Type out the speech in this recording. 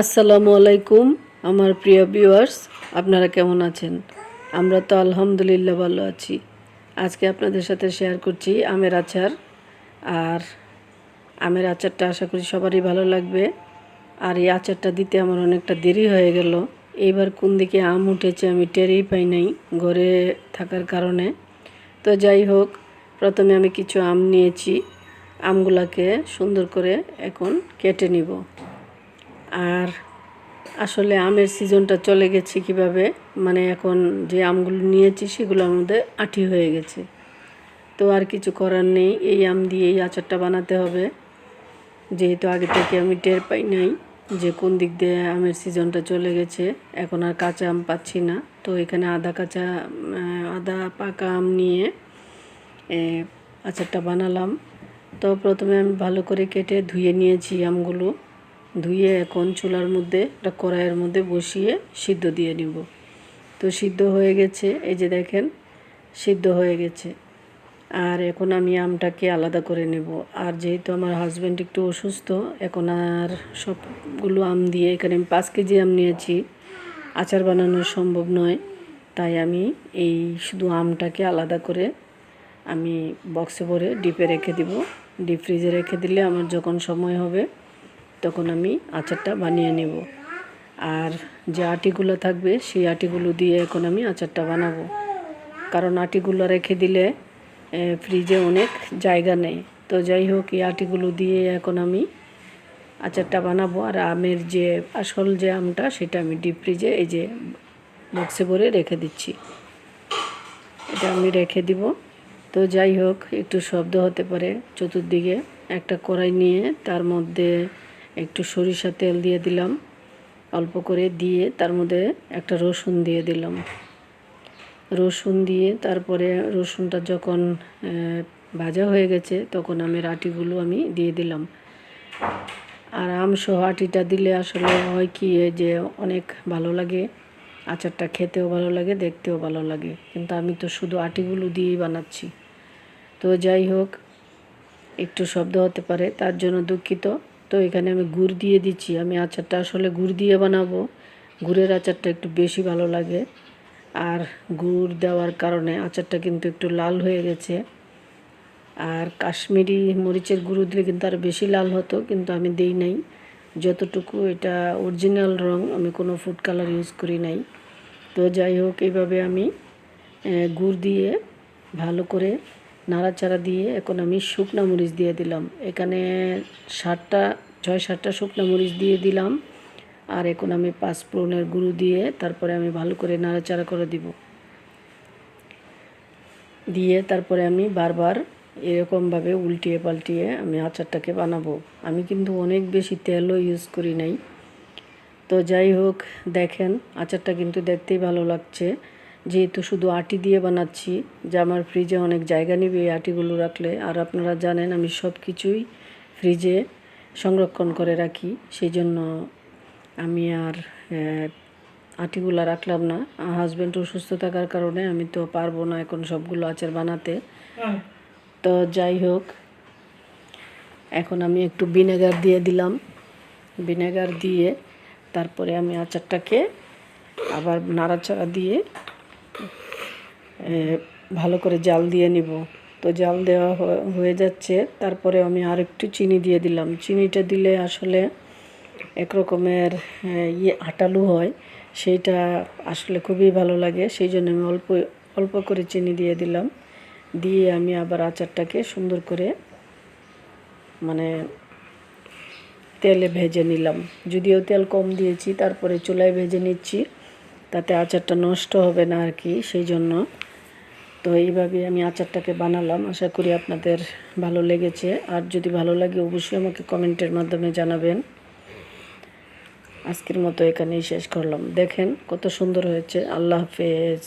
আসসালামু আলাইকুম, আমার প্রিয় ভিউয়ার্স আপনারা কেমন আছেন? আমরা তো আলহামদুলিল্লাহ ভালো আছি। আজকে আপনাদের সাথে শেয়ার করছি আমের আচার। আর আমের আচারটা আশা করি সবারই ভালো লাগবে। আর এই আচারটা দিতে আমার অনেকটা দেরি হয়ে গেল। এইবার কোন দিকে আম উঠেছে আমি টেরই পাই নাই ঘরে থাকার কারণে। তো যাই হোক, প্রথমে আমি কিছু আম নিয়েছি। আমগুলাকে সুন্দর করে এখন কেটে নিব। আর আসলে আমের সিজনটা চলে গেছে কীভাবে? মানে এখন যে আমগুলো নিয়েছি সেগুলোর মধ্যে আঠি হয়ে গেছে। তো আর কিছু করার নেই, এই আম দিয়ে এই আচারটা বানাতে হবে। যেহেতু আগে থেকে আমি টের পাই নাই যে কোন দিক দিয়ে আমের সিজনটা চলে গেছে, এখন আর কাঁচা আম পাচ্ছি না। তো এখানে আদা কাঁচা আদা পাকা আম নিয়ে আচারটা বানালাম। তো প্রথমে আমি ভালো করে কেটে ধুয়ে নিয়েছি আমগুলো। ধুয়ে এখন চুলার মধ্যে, একটা কড়াইয়ের মধ্যে বসিয়ে সিদ্ধ দিয়ে নিব। তো সিদ্ধ হয়ে গেছে, এই যে দেখেন, সিদ্ধ হয়ে গেছে। আর এখন আমি আমটাকে আলাদা করে নেব। আর যেহেতু আমার হাজব্যান্ড একটু অসুস্থ, এখন আর সবগুলো আম দিয়ে, এখানে আমি পাঁচ কেজি আম নিয়েছি। আচার বানানো সম্ভব নয়, তাই আমি এই শুধু আমটাকে আলাদা করে আমি বক্সে ভরে ডিপে রেখে দিব। ডিপ ফ্রিজে রেখে দিলে আমার যখন সময় হবে তখন আমি আচারটা বানিয়ে নেব। আর যে আটিগুলো থাকবে, সেই আটিগুলো দিয়ে এখন আমি আচারটা বানাবো। কারণ আটিগুলো রেখে দিলে ফ্রিজে অনেক জায়গা নেই। তো যাই হোক, এই আটিগুলো দিয়ে এখন আমি আচারটা বানাবো। আর আমের যে, আসল যে আমটা, সেটা আমি ডিপ ফ্রিজে এই যে বক্সে ভরে রেখে দিচ্ছি। এটা আমি রেখে দিব। তো যাই হোক, একটু শব্দ হতে পারে। চতুর্দিকে একটা কড়াই নিয়ে তার মধ্যে একটু সরিষা তেল দিয়ে দিলাম। অল্প করে দিয়ে তার মধ্যে একটা রসুন দিয়ে দিলাম। রসুন দিয়ে তারপরে রসুনটা যখন ভাজা হয়ে গেছে, তখন আমি আটিগুলো আমি দিয়ে দিলাম। আর আমসহ আটিটা দিলে আসলে হয় কি যে অনেক ভালো লাগে, আচারটা খেতেও ভালো লাগে, দেখতেও ভালো লাগে। কিন্তু আমি তো শুধু আটিগুলো দিয়েই বানাচ্ছি। তো যাই হোক, একটু শব্দ হতে পারে, তার জন্য দুঃখিত। তো এখানে আমি গুড় দিয়ে দিচ্ছি। আমি আচারটা আসলে গুড় দিয়ে বানাবো। গুড়ের আচারটা একটু বেশি ভালো লাগে। আর গুড় দেওয়ার কারণে আচারটা কিন্তু একটু লাল হয়ে গেছে। আর কাশ্মীরি মরিচের গুঁড়ো দিলে কিন্তু আর বেশি লাল হতো, কিন্তু আমি দেই নাই। যতটুকু এটা অরিজিনাল রং, আমি কোনো ফুড কালার ইউজ করি নাই। তো যাই হোক এইভাবে আমি গুড় দিয়ে ভালো করে নাড়াচাড়া দিয়ে এখন আমি শুকনা মরিচ দিয়ে দিলাম। এখানে ষাটটা ছয়, সাতটা শুকনা মরিচ দিয়ে দিলাম। আর এখন আমি পাঁচ ফোড়নের গুঁড়ো দিয়ে তারপরে আমি ভালো করে নাড়াচাড়া করে দিব। দিয়ে তারপরে আমি বারবার এরকমভাবে উল্টিয়ে পাল্টিয়ে আমি আচারটাকে বানাবো। আমি কিন্তু অনেক বেশি তেলও ইউজ করি নাই। তো যাই হোক, দেখেন, আচারটা কিন্তু দেখতেই ভালো লাগছে। যেহেতু শুধু আটি দিয়ে বানাচ্ছি যে আমার ফ্রিজে অনেক জায়গা নেবে এই আটিগুলো রাখলে। আর আপনারা জানেন আমি সব কিছুই ফ্রিজে সংরক্ষণ করে রাখি। সেই জন্য আমি আর আটিগুলো রাখলাম না। হাজব্যান্ড অসুস্থ থাকার কারণে আমি তো পারব না এখন সবগুলো আচার বানাতে। তো যাই হোক এখন আমি একটু ভিনেগার দিয়ে দিলাম। ভিনেগার দিয়ে তারপরে আমি আচারটাকে আবার নাড়াচাড়া দিয়ে ভালো করে জাল দিয়ে নিব। তো জাল দেওয়া হয়ে যাচ্ছে। তারপরে আমি আর একটু চিনি দিয়ে দিলাম। চিনিটা দিলে আসলে একরকমের ইয়ে আটালু হয়। সেইটা আসলে খুবই ভালো লাগে। সেই জন্য আমি অল্প অল্প করে চিনি দিয়ে দিলাম। দিয়ে আমি আবার আচারটাকে সুন্দর করে মানে তেলে ভেজে নিলাম। যদিও তেল কম দিয়েছি, তারপরে চুলায় ভেজে নিচ্ছি। তাতে আচারটা নষ্ট হবে না আর কি, সেই জন্য। তো এইভাবে আমি আচারটাকে বানালাম, আশা করি আপনাদের ভালো লেগেছে। আর যদি ভালো লাগে, অবশ্যই আমাকে কমেন্টের মাধ্যমে জানাবেন। আজকের মতো এখানেই শেষ করলাম। দেখেন কত সুন্দর হয়েছে। আল্লাহ হাফেজ।